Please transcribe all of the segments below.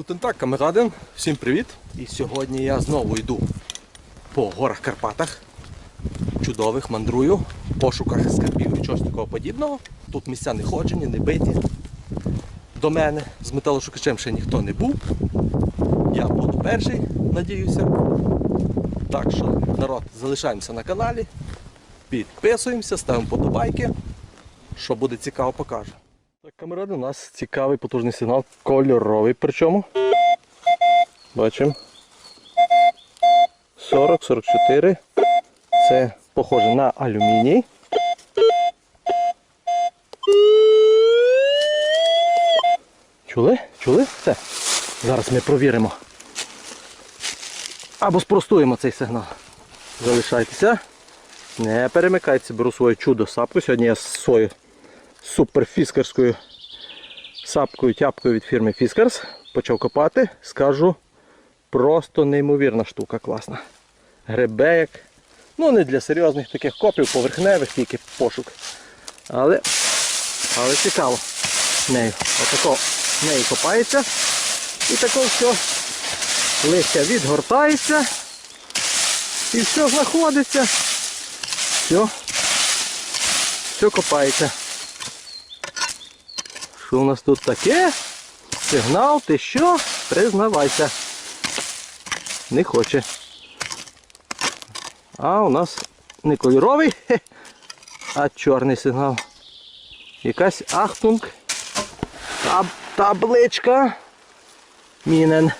Гутен так, камеради, всім привіт! І сьогодні я знову йду по горах Карпатах. Чудових, мандрую, в пошуках скарбів і чогось такого подібного. Тут місця не ходжені, не биті. До мене з металошукачем ще ніхто не був. Я буду перший, надіюся. Так що, народ, залишаємося на каналі, підписуємося, ставимо подобайки. Що буде цікаво, покажу. Камеради, у нас цікавий потужний сигнал, кольоровий причому. Бачимо. 40-44. Це похоже на алюміній. Чули? Чули? Це. Зараз ми провіримо. Або спростуємо цей сигнал. Залишайтеся. Не перемикайтеся, беру своє чудо сапку. Сьогодні я з свою суперфіскарською сапкою тяпкою від фірми Fiskars. Почав копати, скажу, просто неймовірна штука, класна. Гребе як. Ну не для серйозних таких копів, поверхневих тільки пошук. Але але цікаво нею. Отако нею копається. І тако все листя відгортається. І все знаходиться. Все. Все копається. Що у нас тут таке? Сигнал, ти що? Признавайся. Не хоче. А у нас не кольоровий, а чорний сигнал. Якась ахтунг. Таб табличка. Мінен.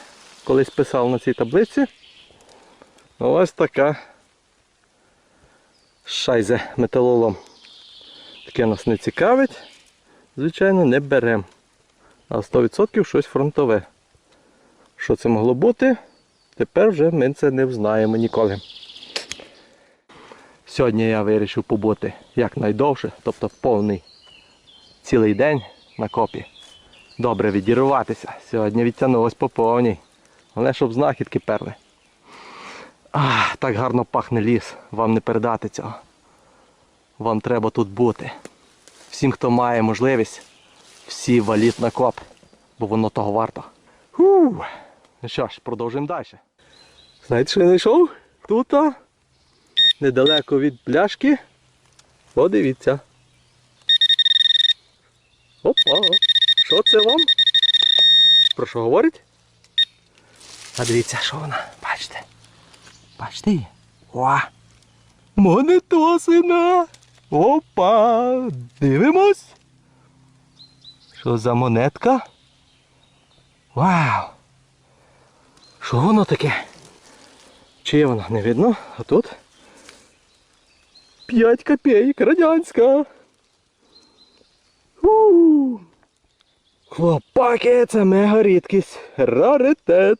Колись писав на цій таблиці. Ось така шайзе металолом. Таке нас не цікавить звичайно, не беремо. А 100% щось фронтове. Що це могло бути? Тепер вже ми це не взнаємо ніколи. Сьогодні я вирішив побути якнайдовше, тобто повний цілий день на копі. Добре відірватися. Сьогодні відтягнулось по повній. Головне, щоб знахідки перли. Ах, так гарно пахне ліс. Вам не передати цього. Вам треба тут бути. Всім, хто має можливість, всі валіть на коп, бо воно того варто. Фу. Ну що ж, продовжуємо далі. Знаєте, що я знайшов? Тут, недалеко від пляшки. Подивіться. Опа. Що це вам? Про що говорить? А дивіться, що вона. Бачите? Бачите її? О! Монетосина! Опа! Дивимось. Що за монетка? Вау! Що воно таке? Чи воно не видно? А тут? 5 копійок радянська. У! Хлопаки, це мега рідкість. Раритет.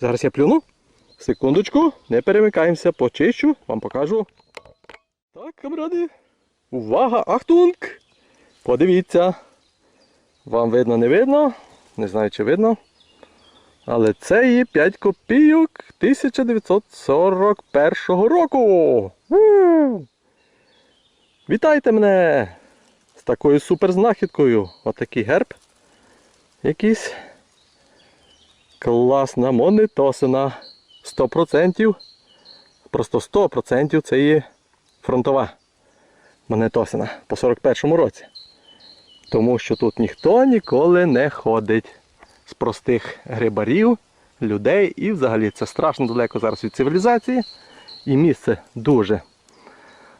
Зараз я плюну. Секундочку, не перемикаємося, почищу, вам покажу. Так, камради. Увага, ахтунг! Подивіться. Вам видно, не видно. Не знаю, чи видно. Але це є 5 копійок 1941 року. У! Вітайте мене з такою суперзнахідкою. Отакий герб. Якийсь. Класна монетосина. 100%. Просто 100% це є фронтова монетосина по 41-му році. Тому що тут ніхто ніколи не ходить з простих грибарів, людей і взагалі це страшно далеко зараз від цивілізації. І місце дуже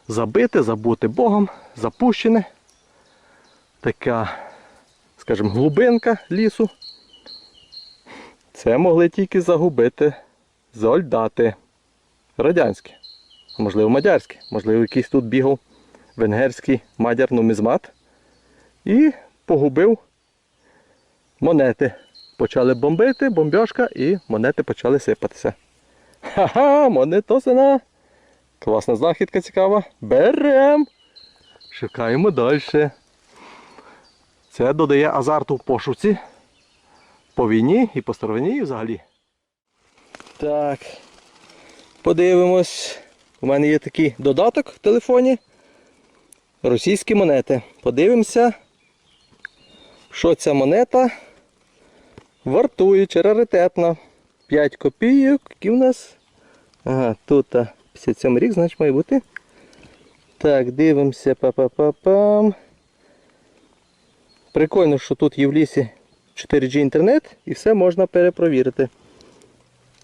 забите, забуте Богом, запущене. Така, скажімо, глибинка лісу. Це могли тільки загубити солдати радянські можливо мадярський, можливо, якийсь тут бігав венгерський мадяр нумізмат і погубив монети. Почали бомбити, бомбьошка, і монети почали сипатися. Ха-ха, монетосина! Класна знахідка цікава. Берем! Шукаємо далі. Це додає азарту в пошуці. По війні і по старовині і взагалі. Так. Подивимось. У мене є такий додаток в телефоні. Російські монети. Подивимося, що ця монета Вартуючи, раритетна. 5 копійок, які в нас. Ага, тут 57 рік, значить має бути. Так, дивимося, па-па-па-пам. Прикольно, що тут є в лісі 4G інтернет і все можна перепровірити.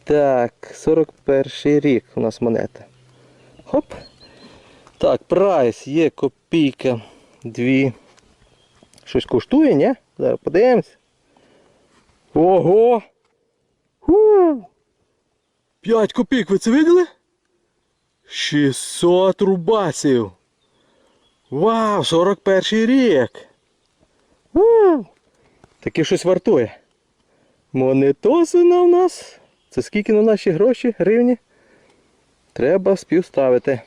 Так, 41 рік у нас монета. Хоп. Так, прайс є копійка. Дві. Щось коштує, ні? Зараз подивимось. Ого! Ху! 5 копійок, ви це виділи? 600 рубасів. Вау, 41 рік. У! Таке щось вартує. Монетосина у нас. Це скільки на наші гроші, гривні? Треба співставити.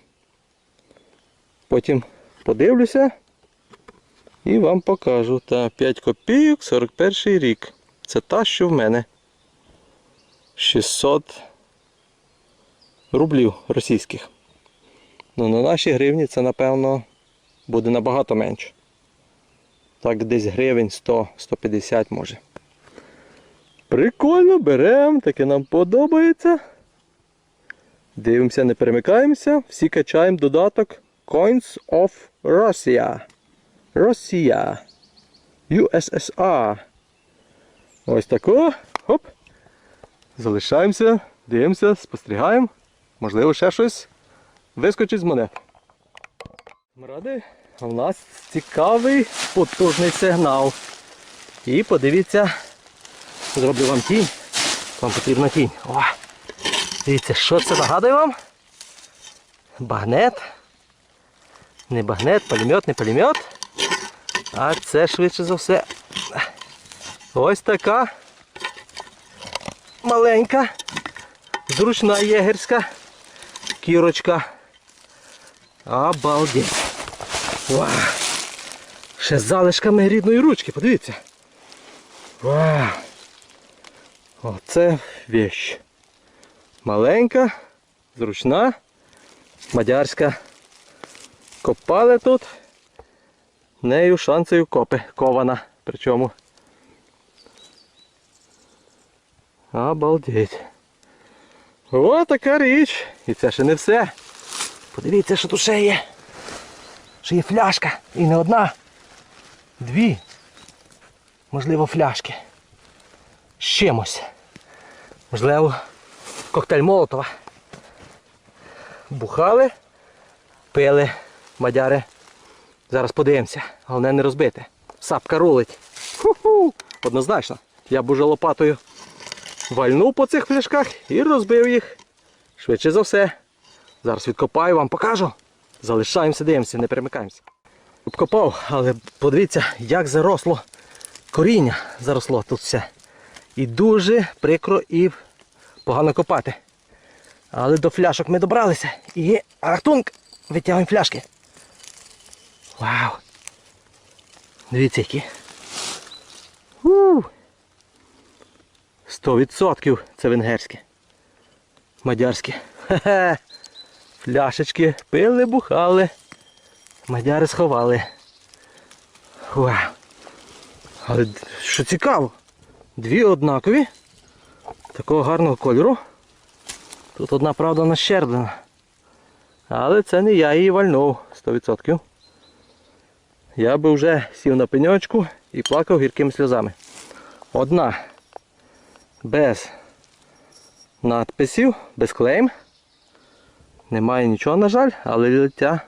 Потім подивлюся і вам покажу. Та 5 копійок, 41 рік. Це та, що в мене. 600 рублів російських. Ну, на наші гривні це, напевно, буде набагато менше. Так, десь гривень 100-150 може. Прикольно, беремо, таке нам подобається. Дивимося, не перемикаємося. Всі качаємо додаток Coins of Russia. Росія. USSR. Ось тако. Хоп. Залишаємося, дивимося, спостерігаємо. Можливо, ще щось вискочить з монет. Ради, у нас цікавий потужний сигнал. І подивіться, зроблю вам тінь. Вам потрібна тінь. О! Дивіться, що це нагадує вам? Багнет. Не багнет, пулемет, не пулемет. А це швидше за все. Ось така маленька, зручна єгерська кірочка. Обалдеть. Ще з залишками рідної ручки, подивіться. Вау. Оце вещь. Маленька, зручна, мадярська. Копали тут. Нею шанцею копи кована. Причому. Обалдеть. О, така річ. І це ще не все. Подивіться, що тут ще є. Ще є фляшка. І не одна. Дві. Можливо, фляшки. З чимось. Можливо, коктейль Молотова. Бухали, пили мадяри. Зараз подивимося. Головне не розбити. Сапка рулить. Ху-ху. Однозначно. Я б уже лопатою вальнув по цих фляшках і розбив їх. Швидше за все. Зараз відкопаю, вам покажу. Залишаємося, дивимося, не перемикаємося. Обкопав, але подивіться, як заросло коріння заросло тут все. І дуже прикро і погано копати. Але до фляшок ми добралися. І ахтунг! Витягуємо фляшки. Вау! Дивіться які. У! 100% це венгерське. Мадярське. Хе-хе. Фляшечки пили, бухали. Мадяри сховали. Вау. Але що цікаво, дві однакові. Такого гарного кольору. Тут одна, правда, нащерблена. Але це не я її вальнув 100%. Я би вже сів на пеньочку і плакав гіркими сльозами. Одна без надписів, без клейм. Немає нічого, на жаль, але лиття,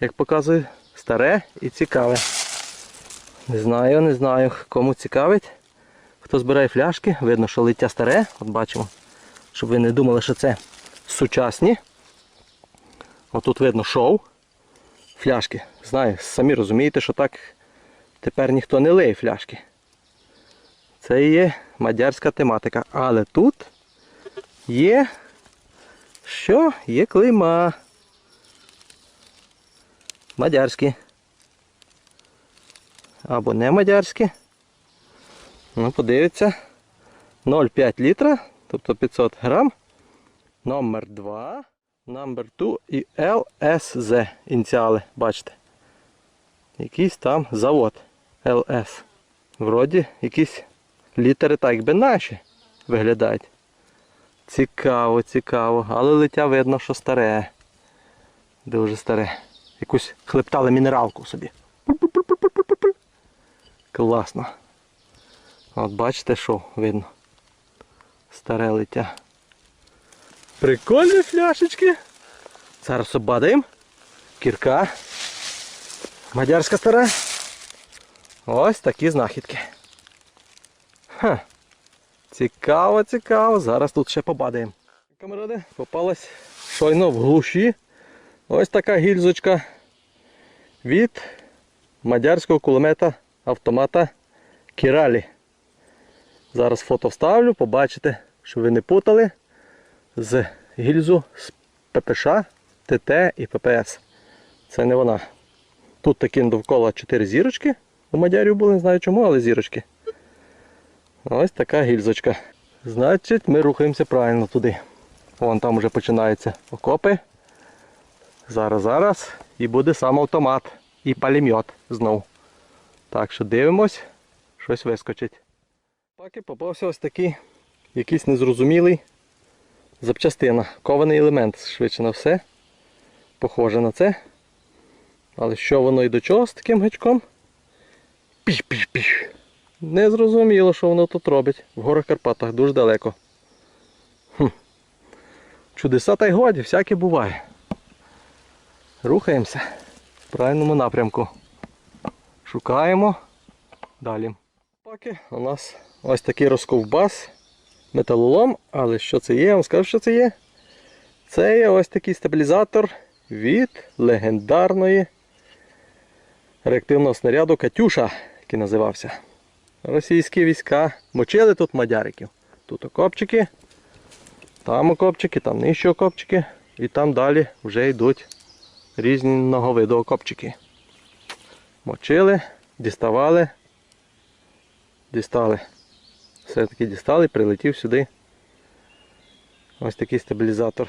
як показує, старе і цікаве. Не знаю, не знаю, кому цікавить. Хто збирає фляшки, видно, що лиття старе. От бачимо, щоб ви не думали, що це сучасні. Отут видно шоу. Фляшки. Знаю, самі розумієте, що так тепер ніхто не лиє фляшки. Це є мадярська тематика. Але тут є що? Є клейма. Мадярські. Або не мадярські. Ну, подивіться. 0,5 літра, тобто 500 грам. Номер 2, номер 2 і LSZ. Ініціали, бачите. Якийсь там завод LS. Вроді якийсь Літери так якби наші виглядають. Цікаво, цікаво. Але лиття видно, що старе. Дуже старе. Якусь хлептали мінералку собі. Класно. От бачите, що видно. Старе лиття. Прикольні фляшечки. Зараз обадаємо. Кірка. Мадярська стара. Ось такі знахідки. Ха. Цікаво, цікаво. Зараз тут ще побадаємо. Камеради, попалась щойно в глуші. Ось така гільзочка від мадярського кулемета автомата Кіралі. Зараз фото вставлю, побачите, що ви не путали з гільзу з ППШ, ТТ і ППС. Це не вона. Тут такі довкола 4 зірочки. У мадярів були, не знаю чому, але зірочки. Ось така гільзочка. Значить, ми рухаємося правильно туди. Вон там вже починаються окопи. Зараз, зараз. І буде сам автомат. І пулемет знов. Так що дивимось, щось вискочить. Поки попався ось такий якийсь незрозумілий запчастина. Кований елемент, швидше на все. Похоже на це. Але що воно і до чого з таким гачком? Піш-піш-піш. Не зрозуміло, що воно тут робить. В горах Карпатах дуже далеко. Хм. Чудеса та й годі, всяке буває. Рухаємося в правильному напрямку. Шукаємо далі. Поки у нас ось такий розковбас, металолом, але що це є? Я вам скажу, що це є. Це є ось такий стабілізатор від легендарної реактивного снаряду Катюша, який називався. Російські війська мочили тут мадяриків. Тут окопчики, там окопчики, там нижчі окопчики, і там далі вже йдуть різного виду окопчики. Мочили, діставали, дістали. Все-таки дістали, прилетів сюди. Ось такий стабілізатор.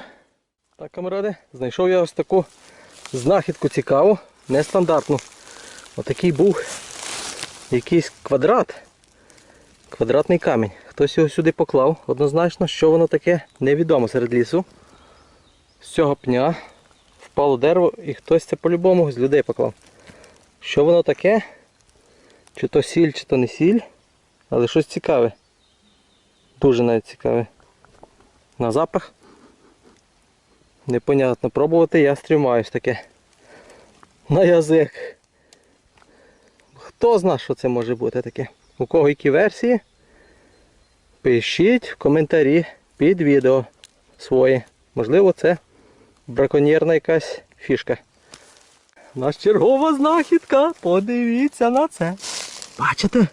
Так, камеради, знайшов я ось таку знахідку цікаву, нестандартну. Отакий був якийсь квадрат. Квадратний камінь. Хтось його сюди поклав. Однозначно, що воно таке, невідомо серед лісу. З цього пня впало дерево і хтось це по-любому з людей поклав. Що воно таке? Чи то сіль, чи то не сіль. Але щось цікаве. Дуже навіть цікаве. На запах. Непонятно пробувати, я стрімаюсь таке. На язик. Хто знає, що це може бути таке? У кого які версії? Пишіть в коментарі під відео свої. Можливо, це браконьєрна якась фішка. У нас чергова знахідка. Подивіться на це. Бачите?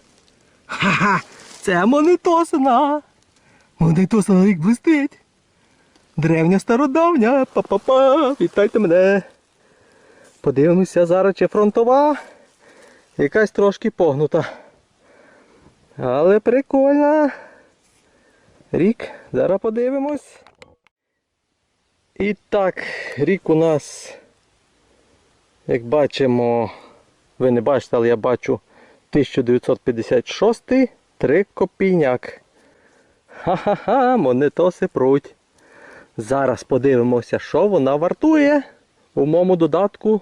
Ха-ха! Це монетосина. Монетосина як блистить. Древня стародавня. Па-па-па. Вітайте мене. Подивимося зараз, чи фронтова. Якась трошки погнута. Але прикольна. Рік, зараз подивимось. І так, рік у нас, як бачимо, ви не бачите, але я бачу 1956 три копійняк. Ха-ха-ха, монетоси пруть. Зараз подивимося, що вона вартує у моєму додатку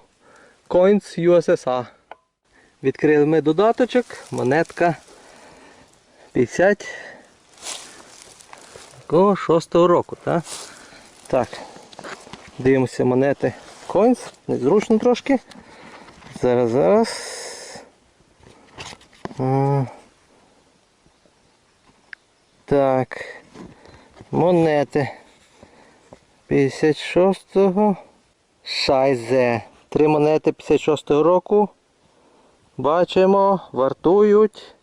Coins USSR. Відкрили ми додаточок, монетка 50 якого 6 року, так? Так. Дивимося монети Coins, незручно трошки. Зараз, зараз. Так. Монети 56-го. Шайзе. Три монети 56-го року. Бачимо, вартують.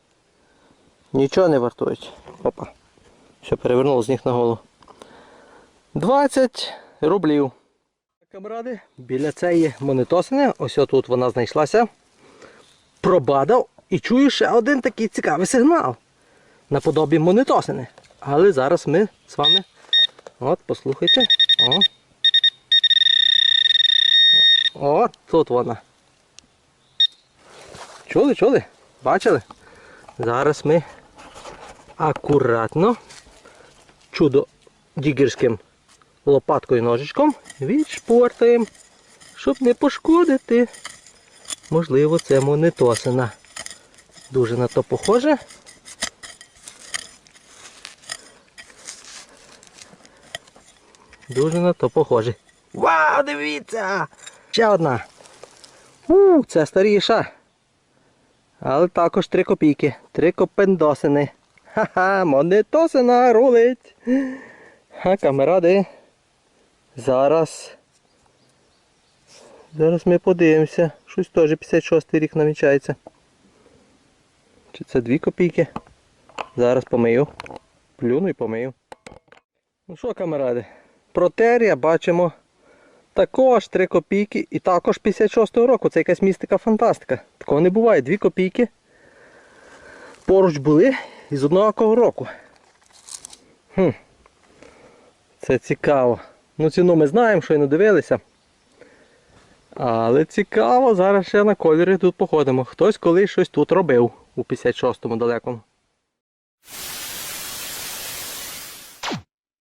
Нічого не вартують. Опа. Що перевернуло з них на голову. 20 рублів. Камради, біля цієї монетосини, ось тут вона знайшлася. Пробадав і чую ще один такий цікавий сигнал. Наподобі монетосини. Але зараз ми з вами. От, послухайте. О. От тут вона. Чули, чули? Бачили? Зараз ми акуратно, чудо дігерським лопаткою ножичком відшпортаємо, щоб не пошкодити. Можливо, це монетосина. Дуже на то похоже. Дуже на то похоже. Вау, дивіться! Ще одна. У, це старіша. Але також 3 копійки. 3 копендосини. Ха-ха, монетосина рулить. А камеради. Зараз. Зараз ми подивимося. Щось теж 56 рік намічається. Чи це 2 копійки? Зараз помию. Плюну і помию. Ну що, камеради? Протерія бачимо. Також 3 копійки і також 56-го року. Це якась містика фантастика. Такого не буває. 2 копійки. Поруч були із одного року. Хм. Це цікаво. Ну ціну ми знаємо, що й не дивилися. Але цікаво, зараз ще на кольори тут походимо. Хтось колись щось тут робив у 56-му далекому.